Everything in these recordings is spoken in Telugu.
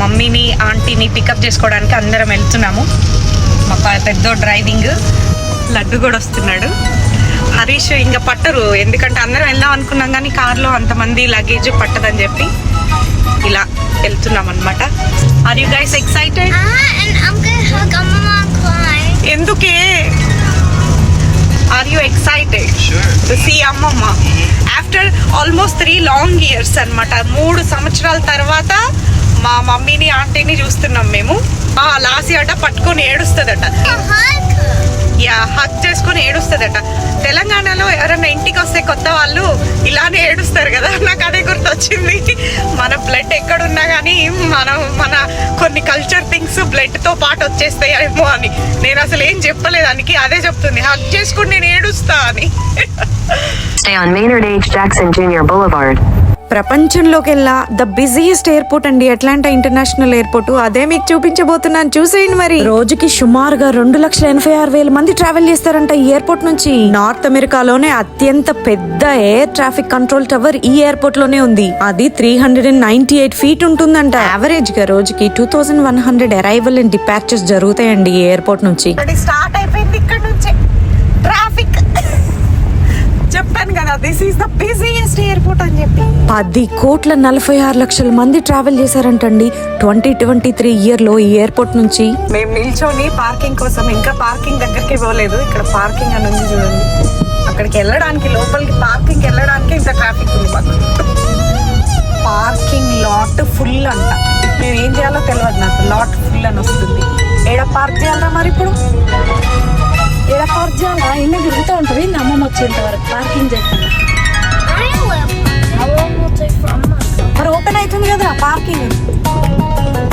మమ్మీని ఆంటీని పికప్ చేసుకోవడానికి అందరం వెళ్తున్నాము. మా పెద్దో డ్రైవింగ్ లడ్డు కూడా వస్తున్నాడు. హరీష్ ఇంకా పట్టరు. ఎందుకంటే అందరం వెళ్దాం అనుకున్నాం కానీ కార్లో అంతమంది లగేజ్ పట్టదని చెప్పి ఇలా వెళ్తున్నాం అనమాట ఆర్ యూ గైస్ ఎక్సైటెడ్. ఎందుకే? Are you excited to see అమ్మమ్మ after almost three long years అన్నమాట. మూడు సంవత్సరాల తర్వాత మా మమ్మీని ఆంటీని చూస్తున్నాం మేము. ఆ లాసి అట పట్టుకొని ఏడుస్తుందట. యా హక్ చేసుకొని ఏడుస్తుందట. తెలంగాణలో ఎవరైనా ఇంటికి వస్తే కొత్త వాళ్ళు ఇలానే ఏడుస్తారు కదా. నాకు అదే గుర్తొచ్చింది. మన బ్లడ్ ఎక్కడున్నా కానీ మనం మన కొన్ని కల్చర్ థింగ్స్ బ్లడ్తో పాటు వచ్చేస్తాయేమో అని. నేను అసలు ఏం చెప్పలేదు దానికి అదే చెప్తుంది. హక్ చేసుకుని నేను ఏడుస్తా అని. Stay on Maynard H. Jackson Jr. Boulevard. ప్రపంచంలోకెల్లా ద బిజియెస్ట్ ఎయిర్పోర్ట్ అండి అట్లాంటా ఇంటర్నేషనల్ ఎయిర్పోర్ట్. అదే మీకు చూపించబోతున్నాను. చూసేయండి మరి. రోజుకి సుమారుగా రెండు లక్షల ఎనభై ఆరు వేల మంది ట్రావెల్ చేస్తారంట ఈ ఎయిర్పోర్ట్ నుంచి. నార్త్ అమెరికాలోనే అత్యంత పెద్ద ఎయిర్ ట్రాఫిక్ కంట్రోల్ టవర్ ఈ ఎయిర్పోర్ట్లోనే ఉంది. అది three hundred and ninety eight feet ఉంటుందంట. యావరేజ్గా రోజుకి two thousand one hundred arrival and departures జరుగుతాయండి ఈ ఎయిర్పోర్ట్ నుంచి స్టార్ట్ అయిపోయింది ఇక్కడ నుంచే ట్రాఫిక్ చెప్పాను కదా this is the busiest airport అని చెప్పి. పది కోట్ల నలభై ఆరు లక్షల మంది ట్రావెల్ చేశారంటండి. ట్వంటీ ట్వంటీ త్రీ ఇయర్లో ఈ ఎయిర్పోర్ట్ నుంచి. మేము నిల్చొని పార్కింగ్ కోసం ఇంకా పార్కింగ్ దగ్గరికి పోలేదు. ఇక్కడ పార్కింగ్ అని ఉంది చూడండి. అక్కడికి వెళ్ళడానికి లోపలికి పార్కింగ్ వెళ్ళడానికి ఇంత ట్రాఫిక్ ఉంది మాకు. పార్కింగ్ లాట్ ఫుల్ అంట. మేము ఏం చేయాలో తెలియదు నాకు. లాట్ ఫుల్ అని వస్తుంది. ఏడ పార్క్ చేయాలరా మరి ఇప్పుడు? వచ్చేంత వరకు పార్కింగ్ చేస్తాను. మరి ఓపెన్ అవుతుంది కదా పార్కింగ్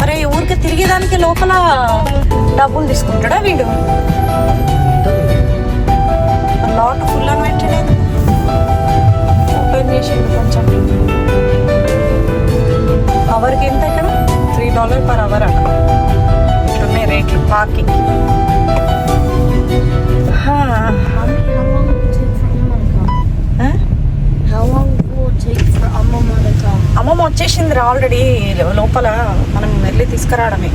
మరి ఊరికి తిరిగేదానికి లోపల డబ్బులు తీసుకుంటాడా వీడు? లాట్ ఫుల్ అని పెట్టలేదు. ఓపెన్ చేసిండు కొంచెం. అవర్కి ఎంత ఇక్కడ? త్రీ డాలర్ పర్ అవర్ అట. ఇట్లున్నాయి రేట్లు పార్కింగ్ అమ్మమ్మ వచ్చేసింది ఆల్రెడీ లోపల మనం వెళ్ళి తీసుకురావడమే.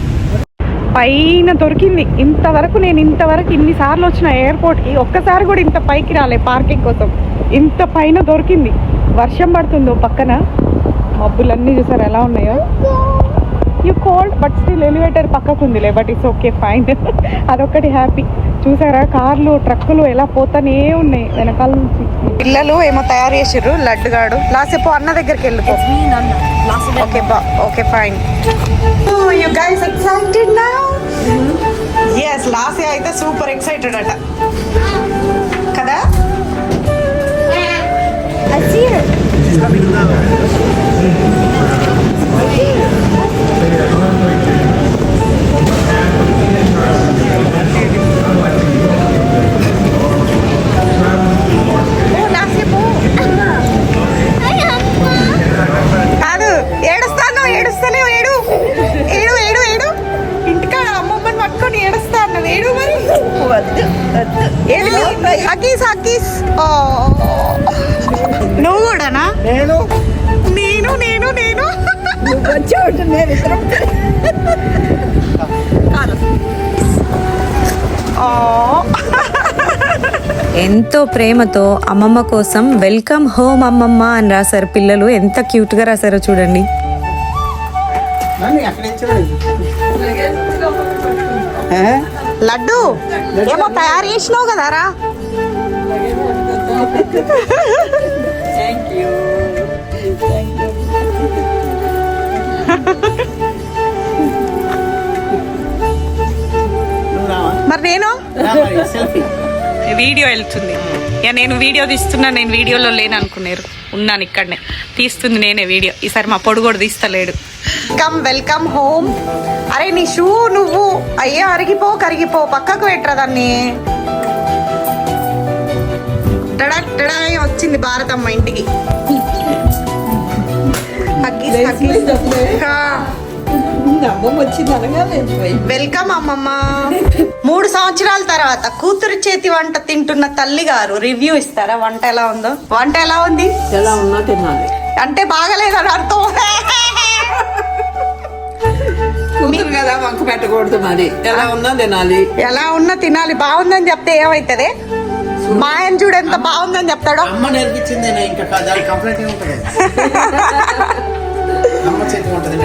పైన దొరికింది. ఇంతవరకు నేను ఇంతవరకు ఇన్నిసార్లు వచ్చిన ఎయిర్పోర్ట్కి ఒక్కసారి కూడా ఇంత పైకి రాలే పార్కింగ్ కోసం. ఇంత పైన దొరికింది. వర్షం పడుతుందో పక్కన? మబ్బులన్నీ చూసారు ఎలా ఉన్నాయో? You cold but still elevator పక్కకు ఉందిలే బట్ ఇట్స్ ఓకే ఫైన్ అదొక్కటి హ్యాపీ చూసారా? కార్లు ట్రక్కులు ఎలా పోతానే ఉన్నాయి. వెనకాల నుంచి పిల్లలు ఏమో తయారు చేసిర్రు లడ్డుగాడు. లాసేపు అన్న దగ్గరికి వెళ్ళిపో ఓకే బా okay fine. You guys excited now yes last అయితే సూపర్ ఎక్సైటెడ్ అట. కదా? I see. అకీస్ అకీస్ నువ్వు కూడానా? నేను. నేను నేను నేను. ఆ. ఎంతో ప్రేమతో అమ్మమ్మ కోసం వెల్కమ్ హోమ్ అమ్మమ్మ అని రాశారు పిల్లలు. ఎంత క్యూట్గా రాశారో? చూడండి లడ్డు? ఏమో తయారు చేసినావు కదారా మరి నేను? వీడియో వెళ్తుంది. ఇక నేను వీడియో తీస్తున్నా నేను వీడియోలో లేను అనుకున్నారు ఉన్నాను ఇక్కడనే. తీస్తుంది నేనే వీడియో. ఈసారి మా పొడు కూడా తీస్తలేడు. వెల్కమ్ వెల్కమ్ హోమ్ అరే నీ షూ నువ్వు. అయ్యో అరిగిపో కరిగిపో. పక్కకు పెట్టరా దాన్ని. టడక్ టడా వచ్చింది భారతమ్మ ఇంటికి. వెల్కమ్ అమ్మమ్మ. మూడు సంవత్సరాల తర్వాత కూతురు చేతి వంట తింటున్న తల్లి గారు రివ్యూ ఇస్తారా? వంట ఎలా ఉందో? వంట ఎలా ఉంది? ఎలా ఉన్నా తినాలి. అంటే బాగలేదని అర్థం. కూతురు కదా వంక పెట్టకూడదు మరి. ఎలా ఉందో తినాలి. ఎలా ఉన్నా తినాలి. బాగుందని చెప్తే ఏమైతుంది? మా ఆయన చూడు ఎంత బాగుందని చెప్తాడో. అమ్మ నేర్పించింది ఇంకా కంప్లైంట్ ఏముంటుంది అమ్మ చేతి ఉంటుంది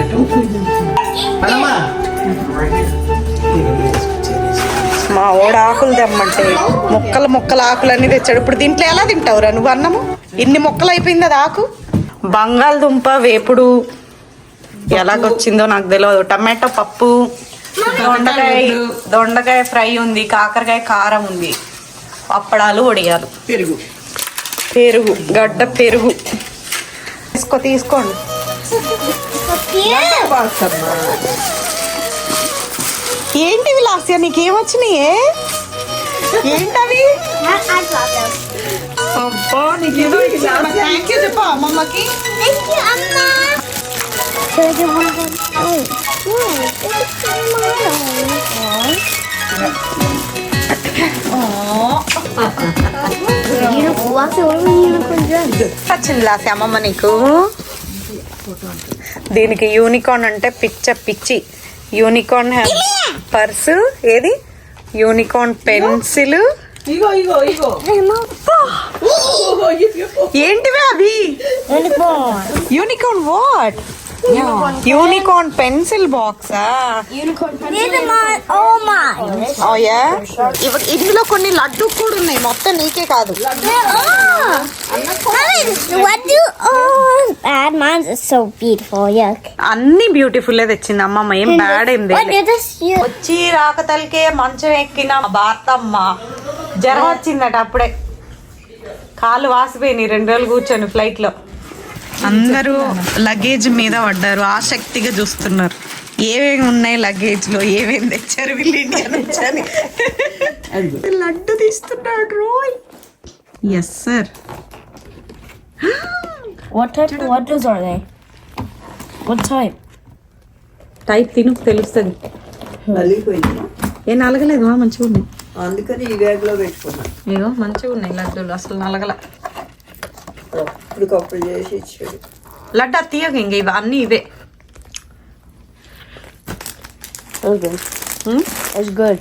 తెమ్మంటే మొక్కలు మొక్కల ఆకులన్నీ తెచ్చాడు. ఇప్పుడు దీంట్లో ఎలా తింటావురా నువ్వు అన్నము? ఇన్ని మొక్కలు అయిపోయింది అది ఆకు? బంగాళదుంప వేపుడు ఎలాగొచ్చిందో నాకు తెలియదు టమాటో పప్పు దొండకాయ దొండకాయ ఫ్రై ఉంది కాకరకాయ కారం ఉంది. అప్పడాలు వడియాలు. పెరుగు. పెరుగు గడ్డ పెరుగు. తీసుకో తీసుకోండి ఏంటివి లాస్య? నీకేమొచ్చినాయే? ఏంటవి. అబ్బా నీకేదో థ్యాంక్ యూ చెప్పు అమ్మమ్మకి? Oh, అమ్మమ్మ నీకు దీనికి యూనికార్న్ అంటే పిచ్చ పిచ్చి యూనికార్న్ పర్సు ఏది యూనికార్న్ పెన్సిల్. ఇగో ఇగో ఇగో. ఏంటివి అవి. యూనికార్న్. వాట్? యూనికార్న్ పెన్సిల్ బాక్సా. ఓయా ఇందులో కొన్ని లడ్డు కూడా ఉన్నాయి. మొత్తం నీకే కాదు There are. Mine. What do? Oh, bad. Mine's is so beautiful. Yuck. అన్ని బ్యూటిఫుల్ తెచ్చింది అమ్మమ్మ ఏం బ్యాడ్ ఏం What లేదు is this? You. వచ్చి రాకతలకే మంచం ఎక్కిన భారతమ్మ జ్వరం వచ్చిందట అప్పుడే కాళ్ళు వాసిపోయినాయి రెండు రోజులు కూర్చొని ఫ్లైట్లో అందరూ లగేజ్ మీద పడ్డారు ఆసక్తిగా చూస్తున్నారు ఏమేమి ఉన్నాయి లగేజ్లో ఏమేమి తెచ్చారు వీళ్ళు ఇండియా నుంచి అని లడ్డు తీస్తున్నాడు రోయ్ yes sir What type of letters are they? What type? Type తిను తెలుస్తుంది. నలిగిపోయింది ఏ నలగలేదు? మంచిగా ఉన్నాయి అందుకని ఈ బ్యాగ్లో పెట్టుకున్నా. ఏదో మంచిగా ఉన్నాయి లడ్డూలు అసలు నలగల. అప్పటికప్పుడు చేసి ఇచ్చాడు. లడ్డు తీయక ఇంక ఇవే That's good. That's good.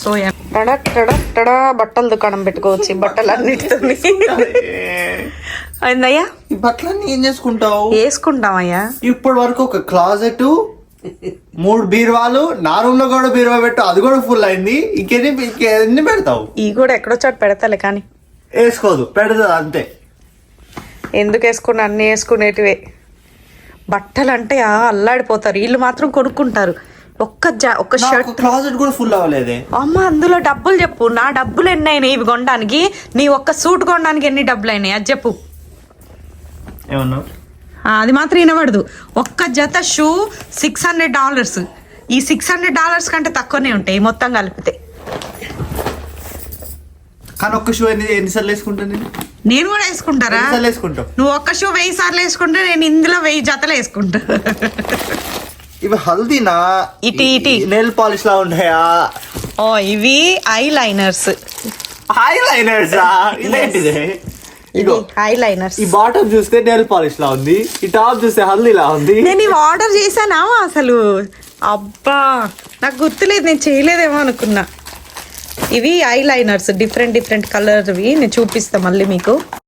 So tada tada tada బట్టల దుకాణం పెట్టుకోవచ్చు బట్టలు అన్నిటితో అయిందయ్యా? ఈ బట్టలన్నీ ఏం చేసుకుంటావు? వేసుకుంటామయ్యా. ఇప్పటి వరకు ఒక క్లాజెట్ మూడు బీరువాలు నా రూమ్లో కూడా బీరువా పెట్టు అది కూడా ఫుల్ అయింది. ఇంకెన్ని ఇంకెన్ని పెడతావు? ఈ కూడా ఎక్కడో చోట పెడతాలే కానీ. వేసుకోదు పెడతాది అంతే. ఎందుకు వేసుకుని అన్ని వేసుకునేటివే. బట్టలు అంటే ఆ అల్లాడిపోతారు. వీళ్ళు మాత్రం కొనుక్కుంటారు. ఒక్క జా ఒక్క షర్ట్ క్లాజెట్ కూడా ఫుల్ అవ్వలేదే. అమ్మ అందులో డబ్బులు చెప్పు. నా డబ్బులు ఎన్ని అయినాయి ఇవి కొనడానికి? నీ ఒక్క సూట్ కొనడానికి ఎన్ని డబ్బులు అయినాయి? అది చెప్పు. ఏమన్నావు? అది మాత్రం వినబడదు. ఒక్క జత షూ సిక్స్ హండ్రెడ్ డాలర్స్ ఈ సిక్స్ హండ్రెడ్ డాలర్స్ కంటే తక్కువనే ఉంటాయి మొత్తం కలిపితే. కానీ ఒక్క షూ ఎన్ని ఎన్నిసార్లు వేసుకుంటాను నేను నేను కూడా వేసుకుంటారా? వేసుకుంటావు? నువ్వు ఒక్క షూ వెయ్యి సార్లు వేసుకుంటే నేను ఇందులో వెయ్యి జతలు వేసుకుంటా. ఇవి హల్దీనా? ఇటు, ఇటు. నెయిల్ పాలిష్ లా ఉన్నాయా? ఓ ఇవి ఐ లైనర్స్ హై లైనర్స్ ఇదేంటిది? ఇగో ఐ లైనర్స్ ఈ బాటమ్ చూస్తే నెయిల్ పాలిష్ లా ఉంది. ఈ టాప్ చూస్తే హల్దీ లా ఉంది. నేను ఇవి ఆర్డర్ చేశానా అసలు? అబ్బా నాకు గుర్తులేదు నేను చేయలేదేమో అనుకున్నా. ఇవి ఐ లైనర్స్ డిఫరెంట్ డిఫరెంట్ కలర్వి నేను చూపిస్తా మళ్ళీ మీకు.